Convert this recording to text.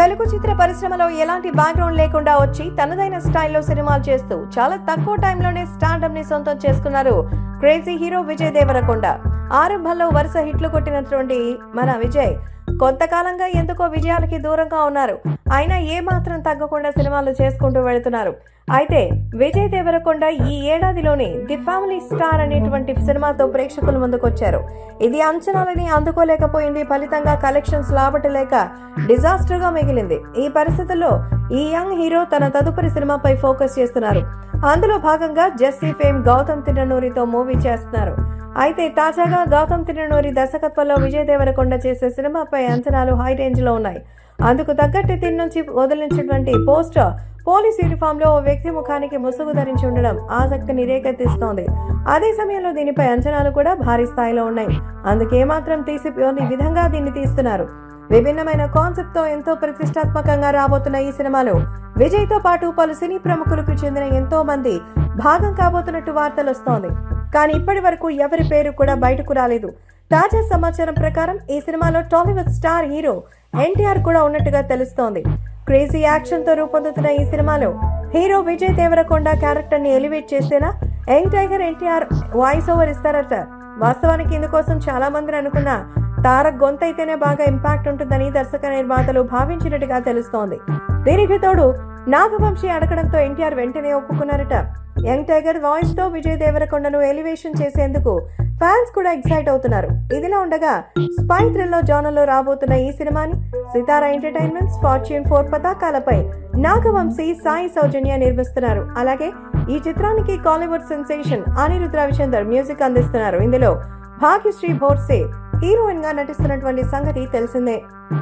తెలుగు చిత్ర పరిశ్రమలో ఎలాంటి బ్యాక్గ్రౌండ్ లేకుండా వచ్చి తనదైన స్టైల్లో సినిమాలు చేస్తూ చాలా తక్కువ టైంలోనే స్టార్డమ్ని సొంతం చేసుకున్నారు క్రేజీ హీరో విజయ్ దేవరకొండ. ఆరంభంలో వరుస హిట్లు కొట్టినటువంటి మన విజయ్ కొంతకాలంగా ఎందుకో విజయాలకి దూరంగా ఉన్నారు. అయినా ఏ మాత్రం తగ్గకుండా సినిమాలు చేసుకుంటూ వెళుతున్నారు. అయితే విజయ్ దేవరకొండ ఈ ఏడాదిలోనే ది ఫ్యామిలీ స్టార్ అనేటువంటి సినిమాతో ప్రేక్షకుల ముందుకొచ్చారు. ఇది అంచనాలని అందుకోలేకపోయింది. ఫలితంగా కలెక్షన్స్ లాభటలేక డిజాస్టర్గా మిగిలింది. ఈ పరిస్థితుల్లో ఈ యంగ్ హీరో తన తదుపరి సినిమాపై ఫోకస్ చేస్తున్నారు. అందులో భాగంగా జస్సీ ఫేమ్ గౌతమ్ తిన్ననూరితో మూవీ చేస్తున్నారు. అయితే తాజాగా గౌతమ్ తిరునూరి దర్శకత్వంలో విజయ్ దేవరకొండ చేసే సినిమాపై అంచనాలు హై రేంజ్లో ఉన్నాయి. అందుకు తగ్గట్టు తిన్ నుంచి వదిలించినటువంటి పోస్టర్ పోలీస్ యూనిఫామ్లో ఓ వ్యక్తి ముఖానికి ముసుగు ధరించి ఉండడం ఆసక్తిని రేకెత్తిస్తోంది. అదే సమయంలో దీనిపై అంచనాలు కూడా భారీ స్థాయిలో ఉన్నాయి. అందుకే మాత్రం తీసిపోని విధంగా దీన్ని తీస్తున్నారు. విభిన్నమైన కాన్సెప్ట్తో ఎంతో ప్రతిష్టాత్మకంగా రాబోతున్న ఈ సినిమాలో విజయ్తో పాటు పలు సినీ ప్రముఖులకు చెందిన ఎంతో మంది భాగం కాబోతున్నట్టు వార్తలు వస్తోంది కానీ ఇప్పటి వరకు ఎవరి పేరు కూడా బయటకు రాలేదు. తాజా సమాచారం ప్రకారం ఈ సినిమాలో టాలీవుడ్ స్టార్ హీరో ఎన్టీఆర్ కూడా ఉన్నట్టుగా తెలుస్తోంది. క్రేజీ యాక్షన్తో రూపొందుతున్న ఈ సినిమాలో హీరో విజయ్ దేవరకొండ క్యారెక్టర్ని elevate చేస్తేనా young tiger NTR voice over ఇస్తారట. వాస్తవానికి ఇందుకోసం చాలా మందిని అనుకున్న తారక్ గొంతు అయితేనే బాగా ఇంపాక్ట్ ఉంటుందని దర్శక నిర్మాతలు భావించినట్టుగా తెలుస్తోంది. దీనికి తోడు నాగవంశీ అడగడంతో ఎన్టీఆర్ వెంటనే ఒప్పుకున్నారట. యంగ్ టైగర్ వాయిస్తో విజయ్ దేవరకొండను ఎలివేషన్ చేసేందుకు ఫ్యాన్స్ కూడా ఎక్సైట్ అవుతున్నారు. ఇదిలా ఉండగా స్పై థ్రిల్లో జోనల్లో రాబోతున్న ఈ సినిమాని సితారా ఎంటర్టైన్మెంట్స్ ఫార్చ్యూన్ ఫోర్ పతాకాలపై నాగవంశీ సాయి సౌజన్య నిర్మిస్తున్నారు. అలాగే ఈ చిత్రానికి కాలీవుడ్ సెన్సేషన్ అనిరుద్ రవిచందర్ మ్యూజిక్ అందిస్తున్నారు. ఇందులో భాగ్యశ్రీ భోర్సే హీరోయిన్గా నటిస్తున్నటువంటి సంగతి తెలిసిందే.